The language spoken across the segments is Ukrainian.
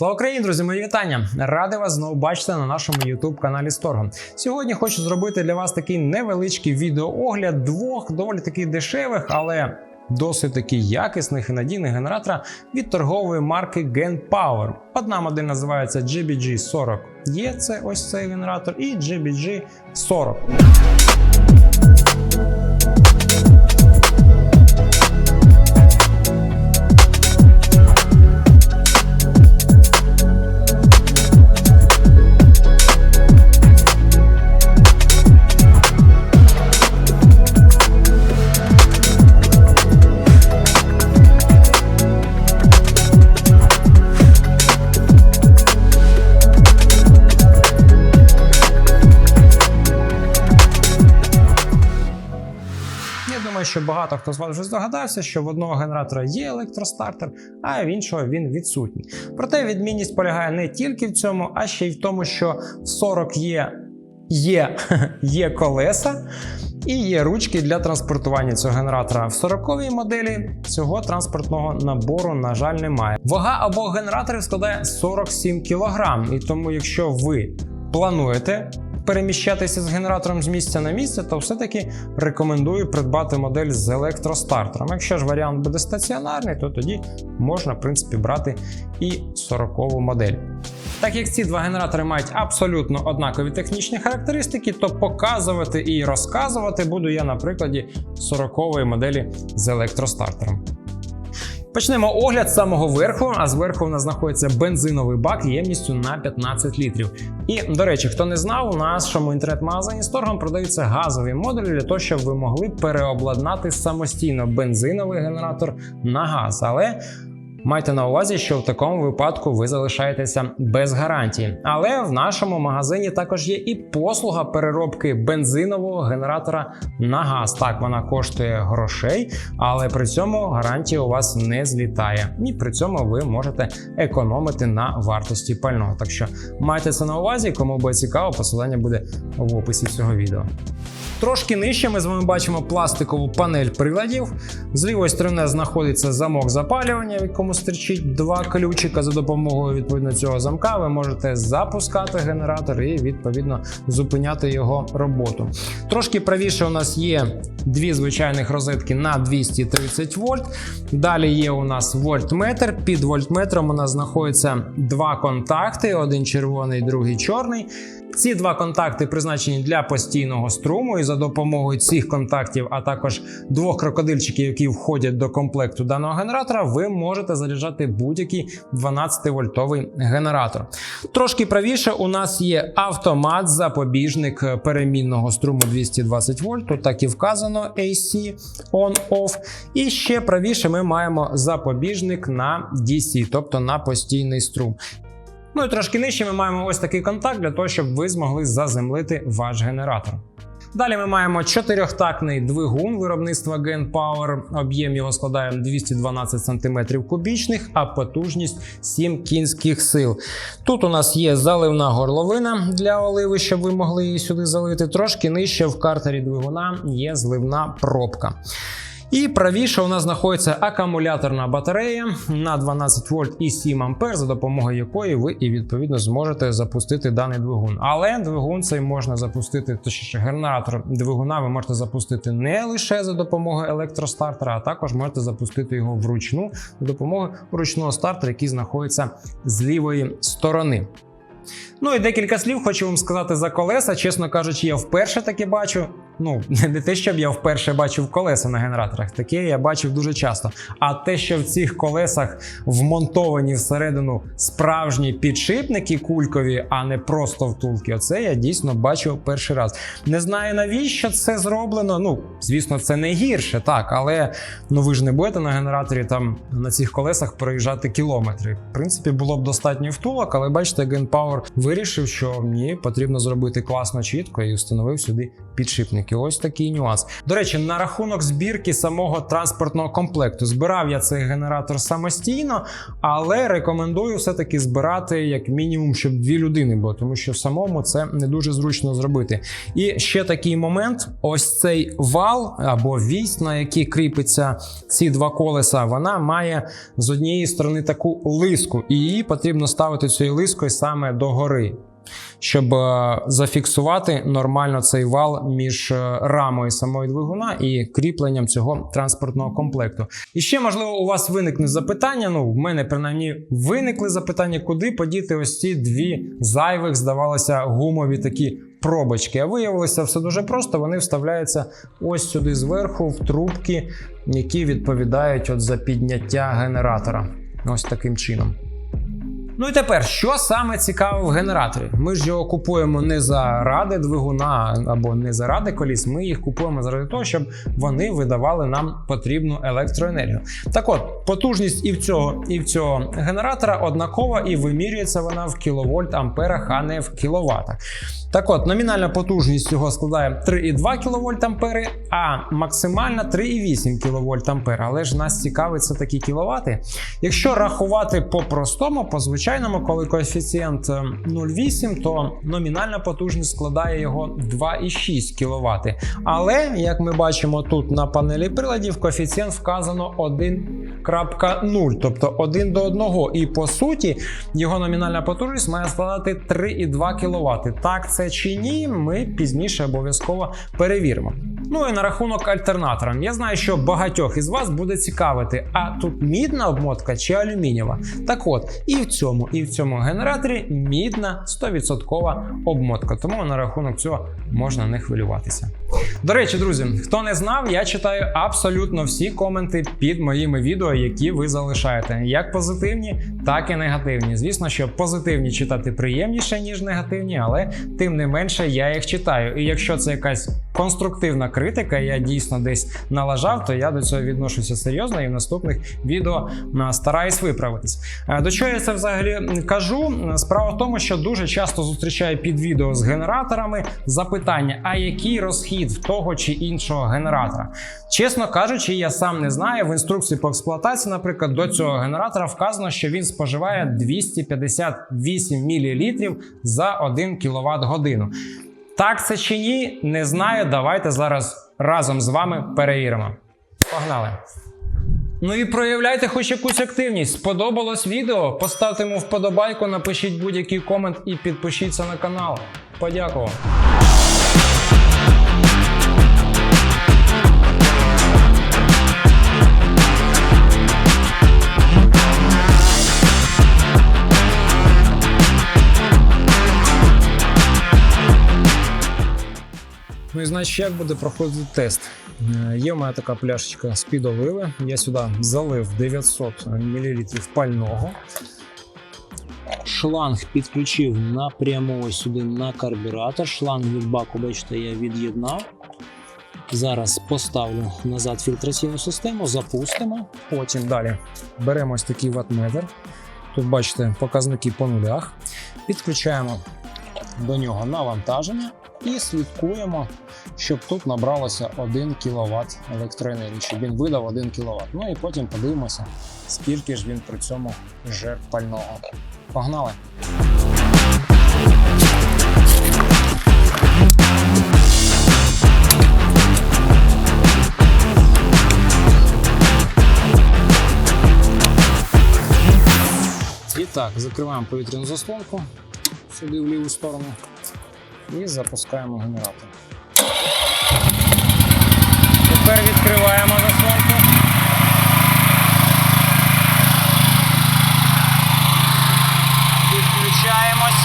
Слава Україні, друзі, мої вітання! Ради вас знову бачити на нашому youtube каналі Сторгом. Сьогодні хочу зробити для вас такий невеличкий відеоогляд двох доволі таки дешевих, але досить таки якісних і надійних генератора від торгової марки GenPower. Одна модель називається GBG40E, це ось цей генератор, і GBG40. Багато хто з вас вже здогадався, що в одного генератора є електростартер, а в іншого він відсутній. Проте відмінність полягає не тільки в цьому, а ще й в тому, що в 40 є, є, є колеса. І є ручки для транспортування цього генератора. В 40-й моделі цього транспортного набору, на жаль, немає. Вага обох генераторів складає 47 кг. І тому, якщо ви плануєте переміщатися з генератором з місця на місце, то все-таки рекомендую придбати модель з електростартером. Якщо ж варіант буде стаціонарний, то тоді можна, в принципі, брати і 40-ву модель. Так як ці два генератори мають абсолютно однакові технічні характеристики, то показувати і розказувати буду я на прикладі 40-ї моделі з електростартером. Почнемо огляд з самого верху, а зверху у нас знаходиться бензиновий бак ємністю на 15 літрів. І, до речі, хто не знав, у нашому інтернет-магазині з торгом продаються газові модулі для того, щоб ви могли переобладнати самостійно бензиновий генератор на газ. Але Майте на увазі, що в такому випадку ви залишаєтеся без гарантії. Але в нашому магазині також є і послуга переробки бензинового генератора на газ. Так, вона коштує грошей, але при цьому гарантія у вас не злітає. І при цьому ви можете економити на вартості пального. Так що майте це на увазі, кому буде цікаво, посилання буде в описі цього відео. Трошки нижче ми з вами бачимо пластикову панель приладів. З лівої сторони знаходиться замок запалювання, в якому стирчить два ключика. За допомогою відповідно цього замка ви можете запускати генератор і відповідно зупиняти його роботу. Трошки правіше у нас є дві звичайних розетки на 230 вольт. Далі є у нас вольтметр. Під вольтметром у нас знаходяться два контакти: один червоний, другий чорний. Ці два контакти призначені для постійного струму, і за допомогою цих контактів, а також двох крокодильчиків, які входять до комплекту даного генератора, ви можете заряджати будь-який 12-вольтовий генератор. Трошки правіше у нас є автомат, запобіжник перемінного струму 220 вольт. Тут так і вказано AC on-off. І ще правіше ми маємо запобіжник на DC, тобто на постійний струм. Ну і трошки нижче ми маємо ось такий контакт для того, щоб ви змогли заземлити ваш генератор. Далі ми маємо чотирьохтактний двигун виробництва GenPower. Об'єм його складає 212 см кубічних, а потужність 7 кінських сил. Тут у нас є заливна горловина для оливи, щоб ви могли її сюди залити. Трошки нижче в картері двигуна є зливна пробка. І правіше у нас знаходиться акумуляторна батарея на 12 вольт і 7 ампер, за допомогою якої ви і відповідно зможете запустити даний двигун. Але двигун цей можна запустити, точніше генератор двигуна ви можете запустити не лише за допомогою електростартера, а також можете запустити його вручну за допомогою ручного стартера, який знаходиться з лівої сторони. Ну і декілька слів хочу вам сказати за колеса. Чесно кажучи, я вперше таке бачу. Ну, не те, щоб я вперше бачив колеса на генераторах, таке я бачив дуже часто. А те, що в цих колесах вмонтовані всередину справжні підшипники кулькові, а не просто втулки, оце я дійсно бачив перший раз. Не знаю навіщо це зроблено. Ну, звісно, це не гірше, так, але ну ви ж не будете на генераторі там на цих колесах проїжджати кілометри. В принципі, було б достатньо втулок, але бачите, GenPower вирішив, що мені потрібно зробити класно чітко і встановив сюди підшипники. Автівки. Ось такий нюанс. До речі, на рахунок збірки самого транспортного комплекту збирав я цей генератор самостійно, але рекомендую все-таки збирати як мінімум, щоб дві людини було, тому що самому це не дуже зручно зробити. І ще такий момент: ось цей вал або вісь, на який кріпиться ці два колеса, вона має з однієї сторони таку лиску, і її потрібно ставити цією лискою саме догори. Щоб е, зафіксувати нормально цей вал між е, рамою самої двигуна і кріпленням цього транспортного комплекту. І ще, можливо, у вас виникне запитання. Ну, в мене принаймні виникли запитання, куди подіти ось ці дві зайвих, здавалося, гумові такі пробочки. А виявилося все дуже просто. Вони вставляються ось сюди зверху, в трубки, які відповідають от за підняття генератора. Ось таким чином. Ну і тепер, що саме цікаве в генераторі? Ми ж його купуємо не заради двигуна або не заради коліс. Ми їх купуємо заради того, щоб вони видавали нам потрібну електроенергію. Так от, потужність і в цього, і в цього генератора однакова, і вимірюється вона в кіловольт амперах, а не в кіловатах. Так от, номінальна потужність його складає 3,2 кВт ампери, а максимальна 3,8 кВт ампер. Але ж нас цікавить це такі кіловати. Якщо рахувати по-простому, по звичайному, коли коефіцієнт е, 0,8, то номінальна потужність складає його 2,6 кВт. Але, як ми бачимо тут на панелі приладів, коефіцієнт вказано 1,0, тобто 1 до 1. І по суті, його номінальна потужність має складати 3,2 кВт. Так, це чи ні, ми пізніше обов'язково перевіримо. Ну і на рахунок альтернатора. Я знаю, що багатьох із вас буде цікавити, а тут мідна обмотка чи алюмінієва. Так от, і в цьому, і в цьому генераторі мідна 100% обмотка. Тому на рахунок цього можна не хвилюватися. До речі, друзі, хто не знав, я читаю абсолютно всі коменти під моїми відео, які ви залишаєте, як позитивні, так і негативні. Звісно, що позитивні читати приємніше, ніж негативні, але тим не менше я їх читаю. І якщо це якась конструктивна критика, я дійсно десь налажав, то я до цього відношуся серйозно і в наступних відео стараюсь виправитись. До чого я це взагалі кажу? Справа в тому, що дуже часто зустрічаю під відео з генераторами запитання: а який розхід в того чи іншого генератора? Чесно кажучи, я сам не знаю. В інструкції по експлуатації, наприклад, до цього генератора вказано, що він споживає 258 мл за 1 кВт годину. Так це чи ні, не знаю. Давайте зараз разом з вами перевіримо. Погнали! Ну і проявляйте хоч якусь активність. Сподобалось відео? Поставте йому вподобайку, напишіть будь-який комент і підпишіться на канал. Подякував. Значить, як буде проходити тест? Е, Є в мене така пляшечка з під оливи. Я сюди залив 900 мл пального. Шланг підключив напряму ось сюди на карбюратор. Шланг від баку, бачите, я від'єднав. Зараз поставлю назад фільтраційну систему, запустимо. Потім далі беремо ось такий ватметр. Тут бачите показники по нулях. Підключаємо до нього навантаження і слідкуємо, щоб тут набралося 1 кВт електроенергії, щоб він видав 1 кВт. Ну і потім подивимося, скільки ж він при цьому жер пального. Погнали! І так, закриваємо повітряну заслонку сюди в ліву сторону і запускаємо генератор. Тепер відкриваємо заслонку. Підключаємось.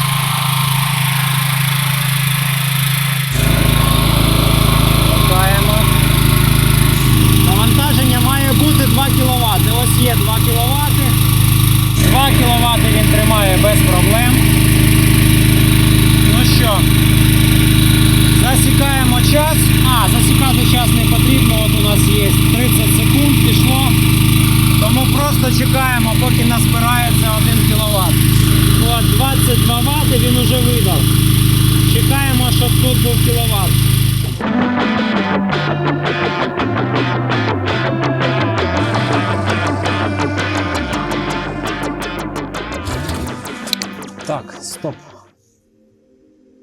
Стоп.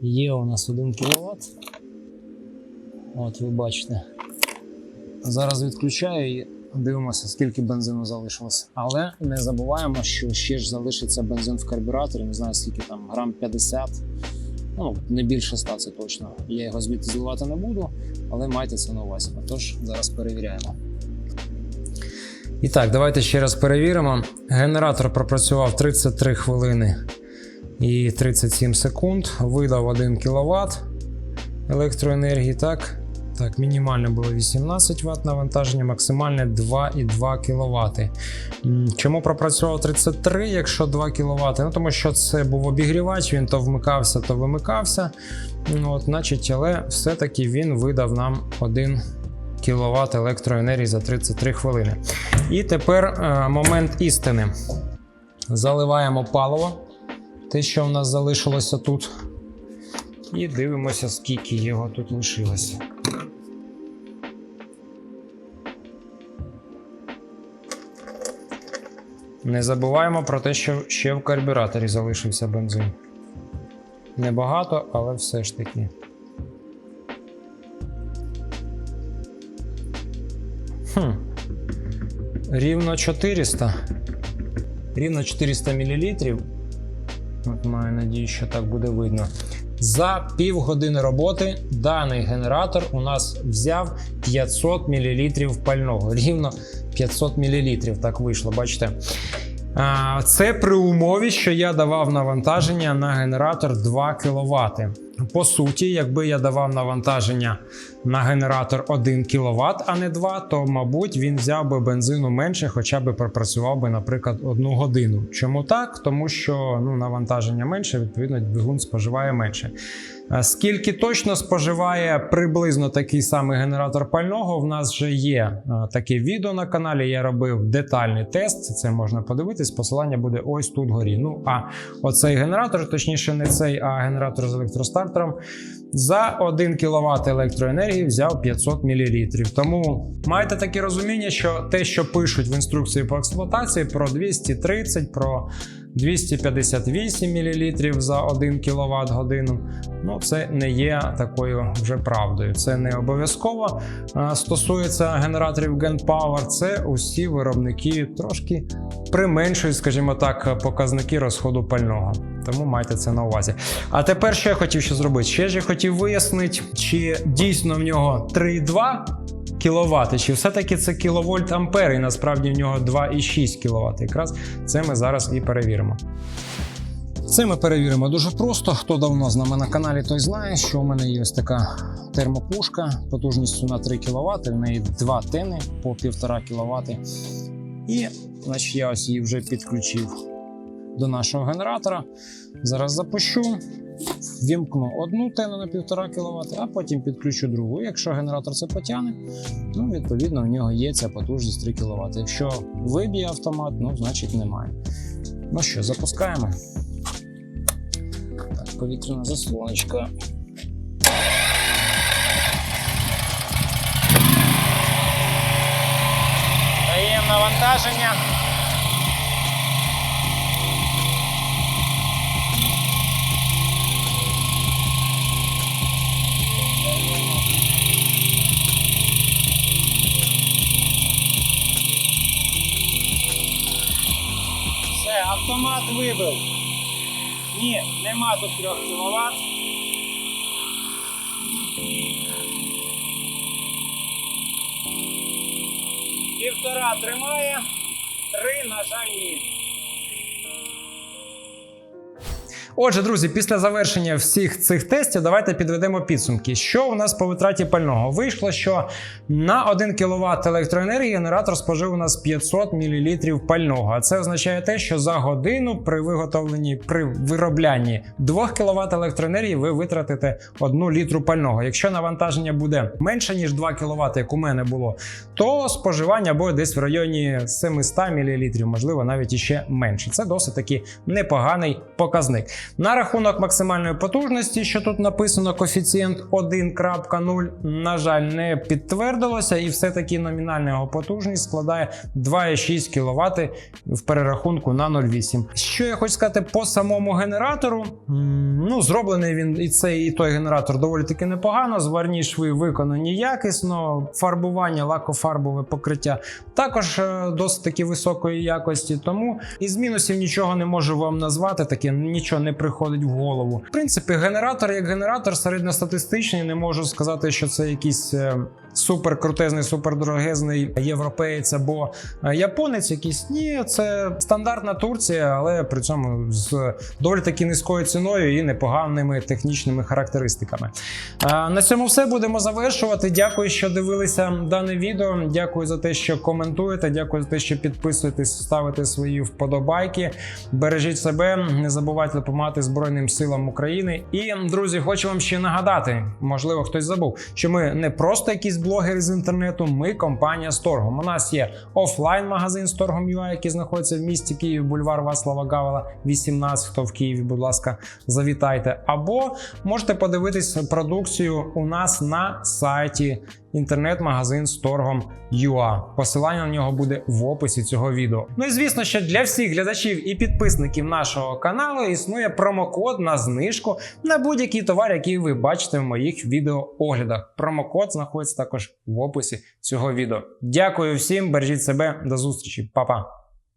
Є у нас 1 кВт. От ви бачите. Зараз відключаю і дивимося, скільки бензину залишилось. Але не забуваємо, що ще ж залишиться бензин в карбюраторі. Не знаю, скільки там, грам 50. Ну, не більше 100 це точно. Я його звідти зливати не буду, але майте це на увазі. Отож, зараз перевіряємо. І так, давайте ще раз перевіримо. Генератор пропрацював 33 хвилини і 37 секунд, видав 1 кВт електроенергії. Так, так, мінімальне було 18 Вт навантаження, максимальне 2,2 кВт. Чому пропрацював 33, якщо 2 кВт? Ну, тому що це був обігрівач, він то вмикався, то вимикався. Ну, От, значить, але все-таки він видав нам 1 кВт електроенергії за 33 хвилини. І тепер е, момент істини. Заливаємо паливо, те, що в нас залишилося тут. І дивимося, скільки його тут лишилося. Не забуваємо про те, що ще в карбюраторі залишився бензин. Небагато, але все ж таки. Хм. Рівно 400. Рівно 400 мл. Маю надію, що так буде видно. За півгодини роботи даний генератор у нас взяв 500 мл пального. Рівно 500 мл. Так вийшло, бачите. Це при умові, що я давав навантаження на генератор 2 кВт. По суті, якби я давав навантаження на генератор 1 кВт, а не 2, то, мабуть, він взяв би бензину менше, хоча б пропрацював би, наприклад, одну годину. Чому так? Тому що ну, навантаження менше, відповідно, двигун споживає менше. А Скільки точно споживає приблизно такий самий генератор пального, в нас вже є таке відео на каналі. Я робив детальний тест. Це можна подивитись. Посилання буде ось тут горі. Ну а оцей генератор, точніше, не цей, а генератор з електростартером. За 1 кВт електроенергії взяв 500 мл. Тому майте таке розуміння, що те, що пишуть в інструкції по експлуатації про 230, про 258 мл за 1 кВт годину. Ну, це не є такою вже правдою. Це не обов'язково стосується генераторів GenPower. Це усі виробники трошки применшують, скажімо так, показники розходу пального. Тому майте це на увазі. А тепер що я хотів ще зробити? Ще ж я хотів вияснити, чи дійсно в нього 3,2 кВт, чи все-таки це кіловольт ампер, і насправді в нього 2,6 кВт. Якраз це ми зараз і перевіримо. Це ми перевіримо дуже просто. Хто давно з нами на каналі, той знає, що у мене є ось така термопушка потужністю на 3 кВт. В неї два тени по 1,5 кВт. І значить, я ось її вже підключив до нашого генератора. Зараз запущу, вімкну одну тену на 1,5 кВт, а потім підключу другу. Якщо генератор це потягне, ну відповідно в нього є ця потужність 3 кВт. Якщо виб'є автомат, ну значить немає. Ну що, запускаємо. Так, повітряна заслоночка. Навантаження. Все, автомат вибив. Ні, нема тут 3 кВт. Півтора тримає, три, на жаль, ні. Отже, друзі, після завершення всіх цих тестів давайте підведемо підсумки. Що у нас по витраті пального? Вийшло, що на 1 кВт електроенергії генератор спожив у нас 500 мл пального. А це означає те, що за годину при виготовленні при вироблянні 2 кВт електроенергії ви витратите 1 літру пального. Якщо навантаження буде менше ніж 2 кВт, як у мене було, то споживання буде десь в районі 700 мл, можливо, навіть іще менше. Це досить таки непоганий показник. На рахунок максимальної потужності, що тут написано коефіцієнт 1.0, на жаль, не підтвердилося, і все-таки номінальна його потужність складає 2,6 кВт в перерахунку на 0,8. Що я хочу сказати по самому генератору? Ну, зроблений він і цей, і той генератор доволі таки непогано. Зварні шви виконані якісно, фарбування, лакофарбове покриття також е, досить таки високої якості. Тому із мінусів нічого не можу вам назвати, таке нічого не приходить в голову. В принципі, генератор як генератор середньостатистичний, не можу сказати, що це якийсь. е, Супер крутезний, супер європеєць або е, японець, якийсь ні, це стандартна Турція, але при цьому з доволі таки низькою ціною і непоганими технічними характеристиками. Е, На цьому все будемо завершувати. Дякую, що дивилися дане відео. Дякую за те, що коментуєте. Дякую за те, що підписуєтесь, ставите свої вподобайки. Бережіть себе, не забувайте допомагати Збройним силам України. І друзі, хочу вам ще нагадати, можливо, хтось забув, що ми не просто якісь блогери з інтернету, ми компанія з торгом. У нас є офлайн-магазин з торгом UA, який знаходиться в місті Київ, бульвар Вацлава Гавела, 18. Хто в Києві, будь ласка, завітайте. Або можете подивитись продукцію у нас на сайті інтернет-магазин з торгом UA. Посилання на нього буде в описі цього відео. Ну і звісно, що для всіх глядачів і підписників нашого каналу існує промокод на знижку на будь-який товар, який ви бачите в моїх відеооглядах. Промокод знаходиться також в описі цього відео. Дякую всім, бережіть себе, до зустрічі, Па-па!